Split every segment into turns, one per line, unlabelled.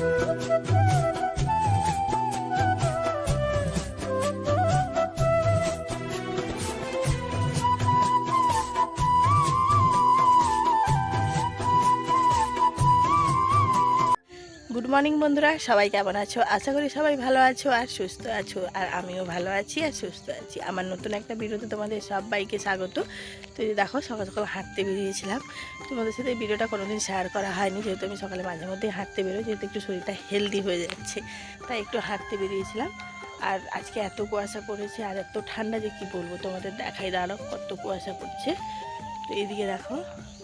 Thank you. Morning বন্ধুরা, সবাই কেমন আছো? আশা করি সবাই ভালো আছো আর সুস্থ আছো, আর আমিও ভালো আছি আর সুস্থ আছি। আমার নতুন একটা ভিডিওতে তোমাদের সবাইকে স্বাগত। তো দেখো, সকাল সকাল হাঁটতে বেরিয়েছিলাম। তোমাদের সাথে এই ভিডিওটা কোনোদিন শেয়ার করা হয়নি, যেহেতু আমি সকালে মাঝে মধ্যে হাঁটতে বেরোই, যেহেতু একটু শরীরটা হেলদি হয়ে যাচ্ছে, তাই একটু হাঁটতে বেরিয়েছিলাম। আর আজকে এত কুয়াশা পড়েছে, আর এত ঠান্ডা যে কি বলব তোমাদের দেখাই দাঁড়ো কত কুয়াশা পড়ছে। তো এইদিকে দেখো,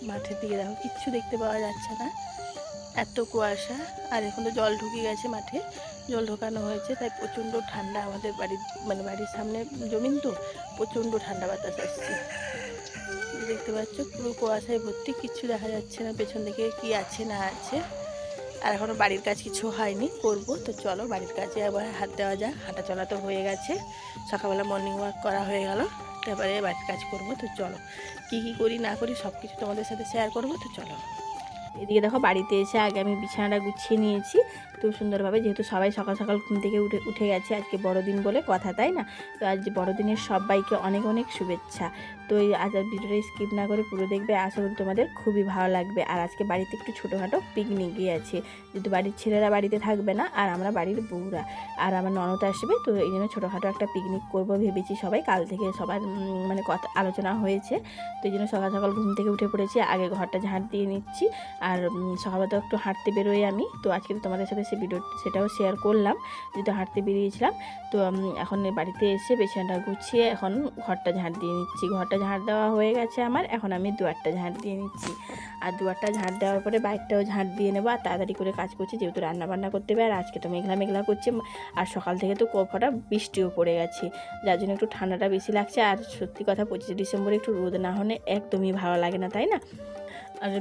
মাঠের দিকে দেখো, কিচ্ছু দেখতে পাওয়া যাচ্ছে না। এত কুয়াশা, আর এখন তো জল ঢুকে গেছে মাঠে। জল ঢোকানো হয়েছে, তাই প্রচণ্ড ঠান্ডা আমাদের বাড়ির মানে বাড়ির সামনে জমিন তো, প্রচণ্ড ঠান্ডা বাতাস আসছে। দেখতে পাচ্ছ, পুরো কুয়াশায় ভর্তি কিচ্ছু দেখা যাচ্ছে না পেছন দিকে কি আছে না আছে। আর এখনও বাড়ির কাজ কিছু হয়নি, করব। তো চলো বাড়ির কাজে একবার হাত দেওয়া যাক, হাঁটা চলা তো হয়ে গেছে। সকালবেলা মর্নিং ওয়াক করা হয়ে গেল তারপরে বাড়ির কাজ করব। তো চলো, কী কী করি না করি সব কিছু তোমাদের সাথে শেয়ার করব। তো চলো। এদিকে দেখো বাড়িতে এসে আগে আমি বিছানাটা গুছিয়ে নিয়েছি। খুব সুন্দরভাবে, যেহেতু সবাই সকাল সকাল ঘুম থেকে উঠে উঠে গেছে, আজকে বড়দিন বলে কথা, তাই না? তো আজ বড়দিনের সবাইকে অনেক অনেক শুভেচ্ছা। তো এই আজ আর ভিডিওটা স্কিপ না করে পুরো দেখবে, আশা করি তোমাদের খুবই ভালো লাগবে। আর আজকে বাড়িতে একটু ছোটোখাটো পিকনিকই আছে। যেহেতু বাড়ির ছেলেরা বাড়িতে থাকবে না, আর আমরা বাড়ির বউরা। আর আমার ননদ আসবে, তো এই জন্য ছোটোখাটো একটা পিকনিক করব ভেবেছি সবাই। কাল থেকে সবার মানে কথা আলোচনা হয়েছে। তো এই জন্য সকাল সকাল ঘুম থেকে উঠে পড়েছি, আগে ঘরটা ঝাঁট দিয়ে নিচ্ছি। আর সকালবেলা তো একটু হাঁটতে বেরোই আমি। তো আজকে তোমাদের সাথে সে ভিডিও সেটাও শেয়ার করলাম, যেহেতু হাঁটতে বেরিয়েছিলাম। তো এখন বাড়িতে এসে বিছানাটা গুছিয়ে এখন ঘরটা ঝাঁট দিয়ে নিচ্ছি। ঘরটা ঝাঁট দেওয়া হয়ে গেছে আমার, এখন আমি দুয়ারটা ঝাঁট দিয়ে নিচ্ছি। আর দুয়ারটা ঝাঁট দেওয়ার পরে বাইকটাও ঝাঁট দিয়ে নেব, আর তাড়াতাড়ি করে কাজ করছি, যেহেতু রান্না বান্না করতে হবে, আর আজকে তো মেঘলা মেঘলা করছে, আর সকাল থেকে তো কফাটা বৃষ্টিও পড়ে গেছে। যার জন্য একটু ঠান্ডাটা বেশি লাগছে, আর সত্যি কথা পঁচিশে ডিসেম্বরে একটু রোদ না হলে একদমই ভালো লাগে না, তাই না? আর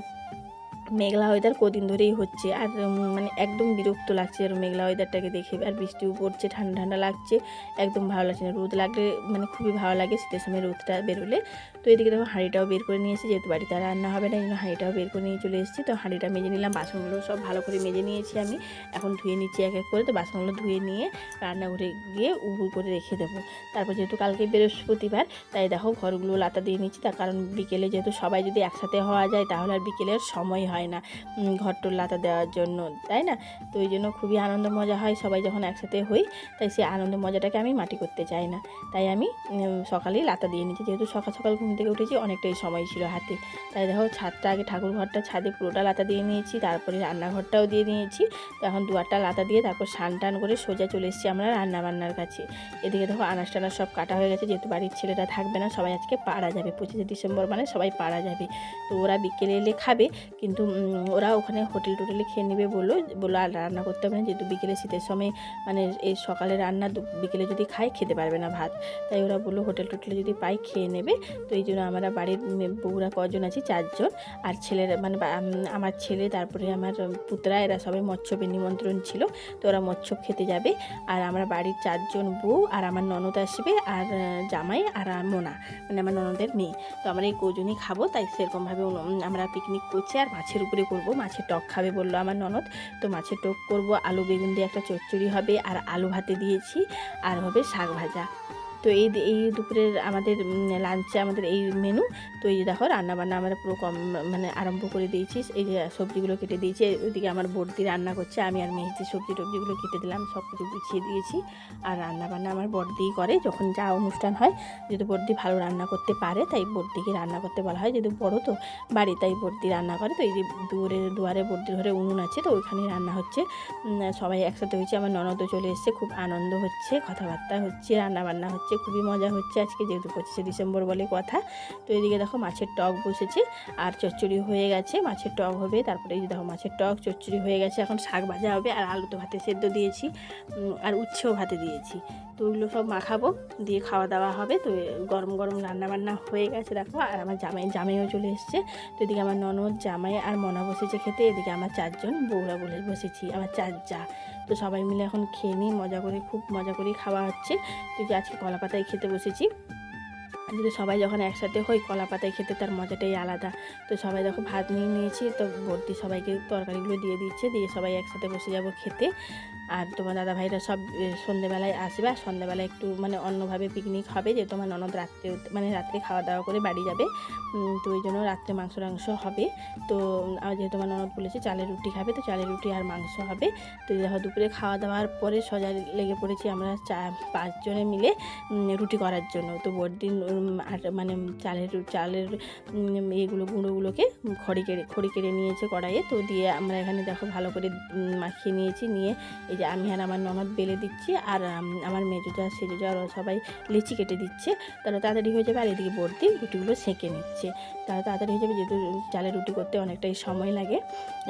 মেঘলা ওয়েদার কদিন ধরেই হচ্ছে। আর মানে একদম বিরক্ত লাগছে আর মেঘলা ওয়েদারটাকে দেখে। আর বৃষ্টিও পড়ছে, ঠান্ডা ঠান্ডা লাগছে, একদম ভালো লাগছে না। রোদ লাগলে মানে খুবই ভালো লাগে শীতের সময় রোদটা বেরোলে। তো এদিকে দেখো হাঁড়িটাও বের করে নিয়েছি যেহেতু বাড়িতে আর রান্না হবে না, এই জন্য হাঁড়িটাও বের করে নিয়ে চলে এসেছি। তো হাঁড়িটা মেজে নিলাম, বাসনগুলো সব ভালো করে মেজে নিয়েছি আমি। এখন ধুয়ে নিচ্ছি এক এক করে। তো বাসনগুলো ধুয়ে নিয়ে রান্নাঘরে গিয়ে উবু করে রেখে দেবো। তারপর যেহেতু কালকে বৃহস্পতিবার, তাই দেখো ঘরগুলো লাতা দিয়ে নিচ্ছি। তার কারণ বিকেলে যেহেতু সবাই যদি একসাথে হওয়া যায়, তাহলে আর বিকেলের সময় হয় না উম, ঘরটোর লাতা দেওয়ার জন্য তাই না? তো এই জন্য খুবই আনন্দ মজা হয় সবাই যখন একসাথে হই তাই সেই আনন্দ মজাটাকে আমি মাটি করতে চাই না। তাই আমি সকালেই লাতা দিয়ে নিচ্ছি যেহেতু সকাল সকাল ঘুম থেকে উঠেছি অনেকটাই সময় ছিল হাতে। তাই দেখো ছাদটা আগে ঠাকুর ঘরটা ছাদে পুরোটা লাতা দিয়ে নিয়েছি তারপরে রান্নাঘরটাও দিয়ে নিয়েছি। তো এখন দুয়ারটা লাতা দিয়ে তারপর স্নান টান করে সোজা চলে এসেছি আমরা রান্না বান্নার কাছে। এদিকে দেখো আনাজ টানাজ সব কাটা হয়ে গেছে যেহেতু বাড়ির ছেলেরা থাকবে না সবাই আজকে পাড়া যাবে। পঁচিশে ডিসেম্বর মানে সবাই পাড়া যাবে। তো ওরা বিকেলে এলে খাবে কিন্তু ওরা ওখানে হোটেল টোটেলে খেয়ে নেবে বলল বলল, আর রান্না করতে হবে না, যেহেতু বিকেলে শীতের সময় মানে এই সকালে রান্না বিকেলে যদি খায়, খেতে পারবে না ভাত। তাই ওরা বলল, হোটেল টোটেলে যদি পাই, খেয়ে নেবে। তো এই জন্য আমরা বাড়ির বউরা কজন আছি, চারজন। আর ছেলেরা মানে আমার ছেলে, তারপরে আমার পুতরা, এরা সবাই মৎস্যবে নিমন্ত্রণ ছিল। তো ওরা মৎস্য খেতে যাবে। আর আমরা বাড়ির চারজন বউ, আর আমার ননদ আসবে, আর জামাই, আর মোনা মানে আমার ননদের মেয়ে। তো আমরা এই কজনই খাব, তাই সেরকমভাবে আমরা পিকনিক করছি, আর মাছের উপরে করব। মাছের টক খাবে বলল আমার ননদ। তো মাছের টক করব, আলু, বেগুন দিয়ে একটা চচ্চড়ি হবে, আর আলু ভাতে দিয়েছি, আর হবে শাক ভাজা। তো এই এই দুপুরের আমাদের লাঞ্চে আমাদের এই মেনু তো এই যে দেখো রান্নাবান্না আমরা পুরো কম মানে আরম্ভ করে দিয়েছি। এই যে সবজিগুলো কেটে দিয়েছি ওইদিকে আমার বর্দি রান্না করছে, আমি আর মেহেদি সবজি টবজিগুলো কেটে দিলাম সব কিছু গুছিয়ে দিয়েছি। আর রান্না বান্না আমার বর্দিই করে, যখন যা অনুষ্ঠান হয় যেহেতু বর্দি ভালো রান্না করতে পারে, তাই বর্দিকে রান্না করতে বলা হয়। যেহেতু বড়ো তো বাড়ি, তাই বর্দি রান্না করে। তো এই যে দুয়ারে দুয়ারে বর্দির ঘরে উনুন আছে, তো ওইখানেই রান্না হচ্ছে। সবাই একসাথে হয়েছে, আমার ননদও চলে এসেছে, খুব আনন্দ হচ্ছে, কথাবার্তা হচ্ছে রান্না বান্না হচ্ছে খুবই মজা হচ্ছে আজকে, যেহেতু পঁচিশে ডিসেম্বর বলে কথা। তো এদিকে দেখো মাছের টক বসেছে আর চচ্চড়ি হয়ে গেছে, মাছের টক হবে। তারপরে এই দেখো মাছের টক, চচ্চড়ি হয়ে গেছে। এখন শাক ভাজা হবে আর আলু তো ভাতে সেদ্ধ দিয়েছি আর উচ্ছেও ভাতে দিয়েছি। তো ওইগুলো সব মাখাবো, দিয়ে খাওয়া দাওয়া হবে। তো গরম গরম রান্না বান্না হয়ে গেছে দেখো, আর আমার জামাই, জামাইও চলে এসছে। তো এদিকে আমার ননদ, জামাই আর মনা বসেছে খেতে। এদিকে আমার চারজন বউরা বলে বসেছি, আমার চার যা। তো সবাই মিলে এখন খেয়ে নিই, মজা করে, খুব মজা করেই খাওয়া হচ্ছে। তো আজকে কলা পাতায় খেতে বসেছি। যদি সবাই যখন একসাথে হই কলা পাতায় খেতে তার মজাটাই আলাদা। তো সবাই দেখো ভাত নিয়ে নিয়েছি, তো ভর্তি সবাইকে তরকারিগুলো দিয়ে দিচ্ছে, দিয়ে সবাই একসাথে বসে যাব খেতে। আর তোমার দাদা ভাইরা সব সন্ধেবেলায় আসবে, আর সন্ধেবেলায় একটু মানে অন্যভাবে পিকনিক হবে, যে তোমার ননদ রাত্রে মানে রাত্রে খাওয়া দাওয়া করে বাড়ি যাবে। তো ওই জন্য রাত্রে মাংস টাংস হবে। তো যেহেতু আমার ননদ বলেছে চালের রুটি খাবে, তো চালের রুটি আর মাংস হবে। তো দেখো দুপুরে খাওয়া দাওয়ার পরে সজা লেগে পড়েছি আমরা চা, পাঁচজনে মিলে রুটি করার জন্য। তো বড়দিন আর মানে চালের চালের এগুলো গুঁড়োগুলোকে খড়ি কেড়ে খড়ি কেড়ে নিয়েছে কড়াইয়ে। তো দিয়ে আমরা এখানে দেখো ভালো করে মাখিয়ে নিয়েছি। নিয়ে এই যে আমি আর আমার ননদ বেলে দিচ্ছি। আর আমার মেজো যা সেজো যা ওরা সবাই লিচি কেটে দিচ্ছে। তাহলে তাড়াতাড়ি হয়ে যাবে আর এদিকে বর্তি রুটিগুলো সেঁকে নিচ্ছে। তাহলে তাড়াতাড়ি হয়ে যাবে যেহেতু চালের রুটি করতে অনেকটাই সময় লাগে।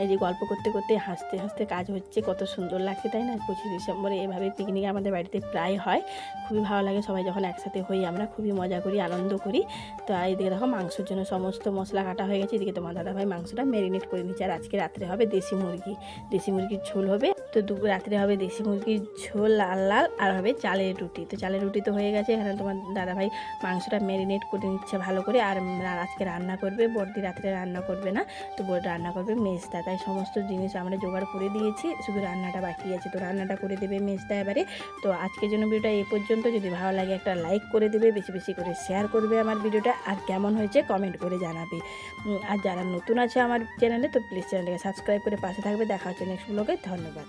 এই যে গল্প করতে করতে হাসতে হাসতে কাজ হচ্ছে। কত সুন্দর লাগছে, তাই না? পঁচিশ ডিসেম্বরে এভাবে পিকনিক আমাদের বাড়িতে প্রায় হয়। খুবই ভালো লাগে সবাই যখন একসাথে হই আমরা। খুবই মজা করি। আনন্দ করি। তো এদিকে দেখো মাংসের জন্য সমস্ত মশলা কাটা হয়ে গেছে। এদিকে তোমার দাদাভাই মাংসটা ম্যারিনেট করে নিচ্ছে। আর আজকে রাত্রে হবে দেশি মুরগি। দেশি মুরগির ঝোল হবে। তো দুপুর রাত্রে হবে দেশি মুরগির ঝোল লাল লাল আর হবে চালের রুটি। তো চালের রুটি তো হয়ে গেছে। এখানে তোমার দাদাভাই মাংসটা ম্যারিনেট করে নিচ্ছে ভালো করে। আর আজকে রান্না করবে। বড়দি রাত্রে রান্না করবে না। তো রান্না করবে মেজদা। তাই সমস্ত জিনিস আমরা জোগাড় করে দিয়েছি। শুধু রান্নাটা বাকি আছে। তো রান্নাটা করে দেবে মেজদা এবারে। তো আজকের জন্য ভিডিওটা এই পর্যন্ত। যদি ভালো লাগে একটা লাইক করে দেবে। বেশি বেশি করে শেয়ার করবে আমার ভিডিওটা আর কেমন হয়েছে কমেন্ট করে জানাবে। আর যারা নতুন আছে আমার চ্যানেলে তো প্লিজ চ্যানেলটাকে সাবস্ক্রাইব করে পাশে থাকবে। দেখা হচ্ছে নেক্সট ব্লগে ধন্যবাদ।